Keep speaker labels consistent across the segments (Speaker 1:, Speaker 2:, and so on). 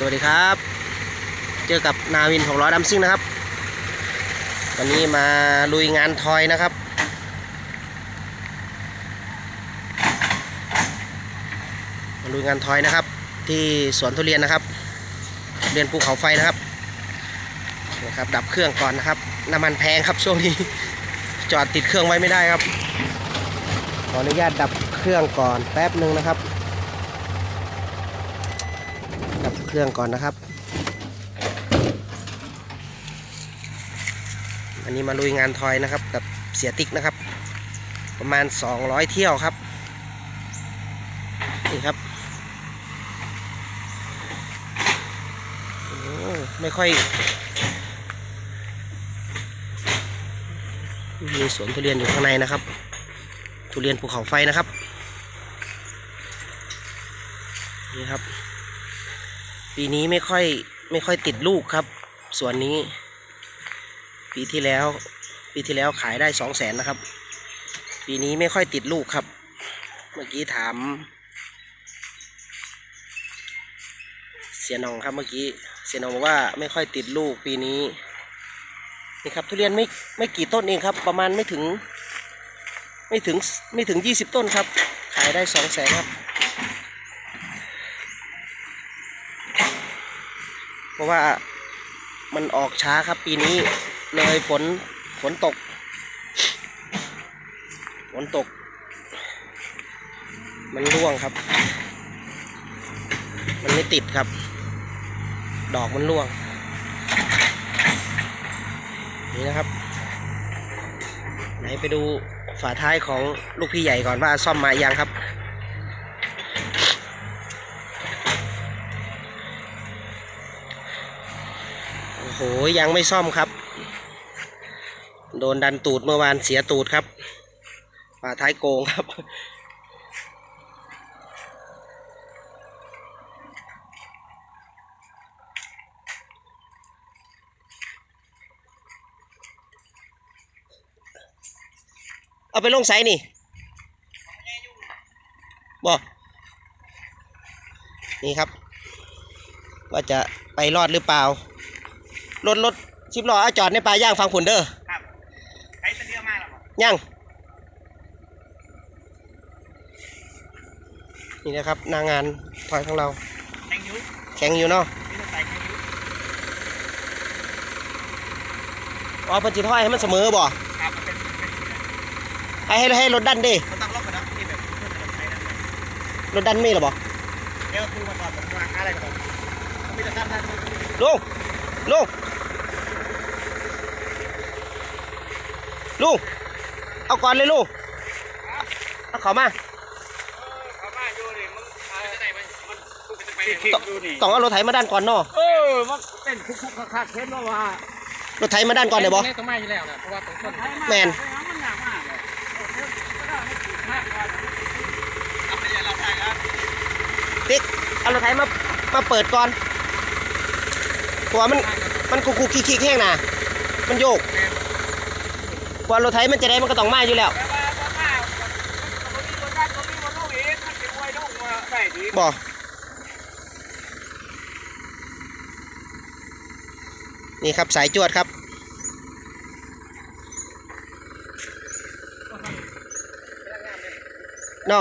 Speaker 1: สวัสดีครับ เจอกับนาวินของร้อยดัมซิ่งนะครับ วันนี้มาลุยงานทอยนะครับ มาลุยงานทอยนะครับ ที่สวนทุเรียนนะครับ เรียนภูเขาไฟนะครับนะครับ ดับเครื่องก่อนนะครับ น้ำมันแพงครับช่วงนี้ จอดติดเครื่องไว้ไม่ได้ครับ ขออนุญาตดับเครื่องก่อนแป๊บหนึ่งนะครับ ดับเครื่องก่อนนะครับ อันนี้มาลุยงานทอยนะครับ กับเสียติ๊กนะครับ ประมาณ 200 เที่ยวครับ นี่ครับโอ้ไม่ค่อย มีสวนทุเรียนอยู่ข้างในนะครับ ทุเรียนภูเขาไฟนะครับ นี่ครับ ปีนี้ไม่ค่อยไม่ค่อยติดลูกครับสวนนี้ ปีที่แล้ว ปีที่แล้วขายได้สองแสนนะครับ ปีนี้ไม่ค่อยติดลูกครับ เมื่อกี้ถาม เสียนองครับเมื่อกี้เสียนองบอกว่าไม่ค่อยติดลูกปีนี้นี่ครับทุเรียนไม่ไม่กี่ต้นเองครับ ประมาณไม่ถึง ไม่ถึงไม่ถึงยี่สิบต้นครับ ขายได้สองแสนครับ เพราะว่ามันออกช้าครับปีนี้เลยฝนฝนตก ฝนตก มันร่วงครับ มันไม่ติดครับ ดอกมันร่วง นี่นะครับ ไหนไปดูฝาท้ายของลูกพี่ใหญ่ก่อนว่าซ่อมมายังครับ โอ้โหยังไม่ซ่อมครับ โดนดันตูดเมื่อวานเสียตูดครับฝาท้ายโกงครับ เอาไปลงไซนี่บอนี่ครับ ว่าจะไปรอดหรือเปล่า รถรถสิบล้อเอาจอดในป่าย่างฟังผุนเด้อ
Speaker 2: ครับใช้ตะเกียบมากหรอ
Speaker 1: ย่างนี่นะครับหนางงานถอยของเรา
Speaker 2: แทงยุ
Speaker 1: แข็งอยู่เนาะ
Speaker 2: นี่ต้องใส่แทงยุ
Speaker 1: อ๋อเพันจิถอยให้มันเสมอบ่
Speaker 2: ครับมันเป็นเป็นสีนะ
Speaker 1: ให้ให้ให้รถดันดิ
Speaker 2: มันต้องล็อกกันนะที่แบบเพื่อนจะใช้นะ
Speaker 1: รถดันมีหรอบ่
Speaker 2: เดี๋ยวคือมาก่อนผมวางอะไรก่อนผมมีแต่ด้านด้าน
Speaker 1: ลุง ลุงลุงเอาก่อนเลยลุงเอาเขามา
Speaker 2: เขาบ้านอยู่นี่มึงอะไรจะไหนมันมันกูจะไปดูนี่
Speaker 1: ต้องเอารถไถมาด้านก่อนเนาะ
Speaker 2: เออมันเป็นคุกคุกคักคักเห็นว่าร
Speaker 1: ถไถมาด้านก่อนเดี๋ยวบ่
Speaker 2: ต้องไม่อยู่แล้วนะเพราะว่าตรงต้น
Speaker 1: แมน
Speaker 2: มันหนามากเลยมากกว่าเอาไปยันเราใช่ครับ
Speaker 1: ติ๊กเอารถไถมามาเปิดก่อน เพราะว่ามันมันคุกคุกคิกคิกแห้งนะมันโยกกว่ารถไถมันจะได้มันก็ต้องมาอยู่แล้ว
Speaker 2: บ่มาบ่มีบ่ได้บ่มีบ่รู้เอนี่
Speaker 1: ครับสายจวดครับเนา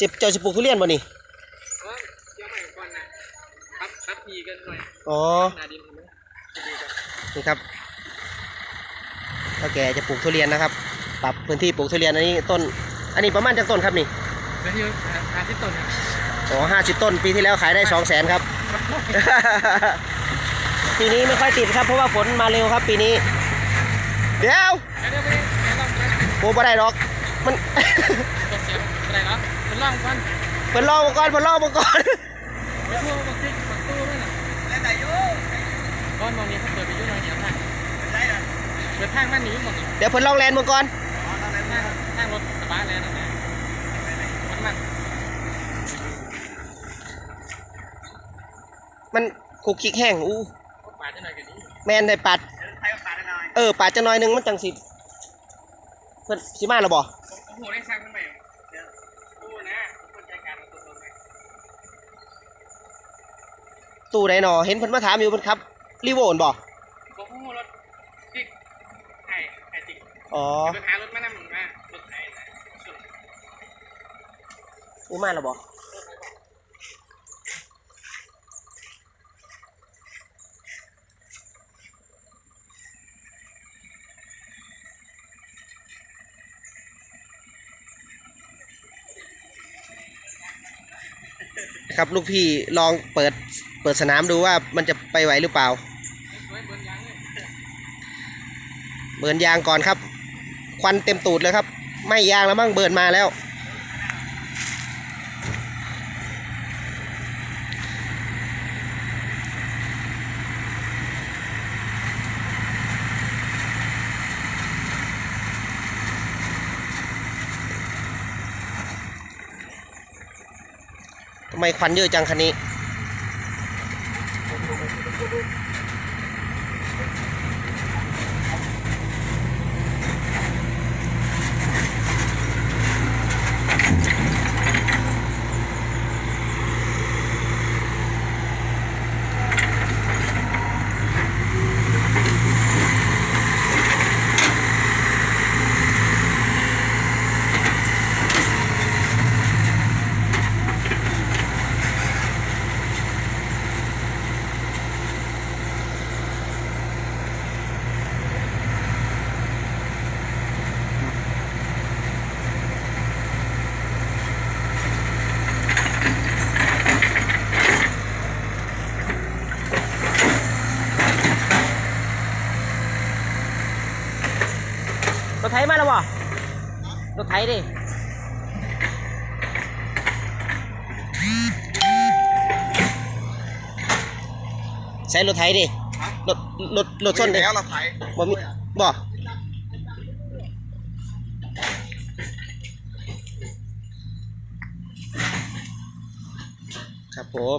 Speaker 1: สิบเจ้าสิปลูกทุเรียนบ่นี่
Speaker 2: เออเดี๋ยวใหม่ก่อนนะครับครับพีกันหน่อย
Speaker 1: อ๋อ
Speaker 2: นาดินเห็นไหมจะดีกัน
Speaker 1: นี่ครับถ้าแกจะปลูกทุเรียนนะครับ ปรับพื้นที่ปลูกทุเรียนอันนี้ต้น อันนี้ประมาณจากต้นครับนี่
Speaker 2: เป็นที่หาที่ต้นครับ
Speaker 1: อ๋อห้าสิบต้นปีที่แล้วขายได้สองแสนครับ ปีนี้ไม่ค่อยติดครับ เพราะว่าฝนมาเร็วครับ ปีนี้ เดี๋ยว
Speaker 2: เดี๋ยวเดี๋ยวไปเดี๋ยวลองกัน
Speaker 1: โอ้บ่ได้หรอก มัน
Speaker 2: ล่องกัน
Speaker 1: เพิ่นรอมาก่อนเพิ่นรอมาก่อน
Speaker 2: ไปทั่วบักซิกบักตู้นั่นน่ะแล้วแต่ยูก้อนมองนี้เขาเปิดไปยุ่งหน่อยเดี๋ยวทางเปิดทางมันหนีหมดเลย
Speaker 1: เดี๋ยวเพิ่นลองแลนมาก่อน
Speaker 2: ทางทางรถกระบะแล้วนะมันมัน
Speaker 1: มันคุกคิกแห้งอู้
Speaker 2: ปาดจะหน่อยกันนี้
Speaker 1: แมนได้ปัด
Speaker 2: ใช้ปาดได้หน่อย
Speaker 1: เออปัดจะน้อยหนึงมันจังสิเพิ่นสิมาแล้วบ่
Speaker 2: ผมโหได้สร้างมันใหม่
Speaker 1: ตู้ไดหนอเห็นเพิ่นมาถามอยู่เพิ่นครับรีโวนบ่
Speaker 2: บอกฮู้รถที่ไอ้ไอ้ติ
Speaker 1: อ๋อ
Speaker 2: เดินหารถมานำหนึ่งมารถไอ้นะส่วน
Speaker 1: อู้มาแล้วบ่ครับลูกพี่ลองเปิด เปิดสนามดูว่ามันจะไปไหวหรือเปล่า
Speaker 2: เบิ้ลยางเลย
Speaker 1: เบิร์นยางก่อนครับ ควันเต็มตูดเลยครับ ไม่ยางแล้วมั่งเบิร์นมาแล้ว ทำไมควันเยอะจังคันนี้ รถไถมาแล้วบ่รถไถดิใช้รถไถดิรถรถรถส้นดิ
Speaker 3: แล้วเราไถ
Speaker 1: บ่มีบ่ครับผม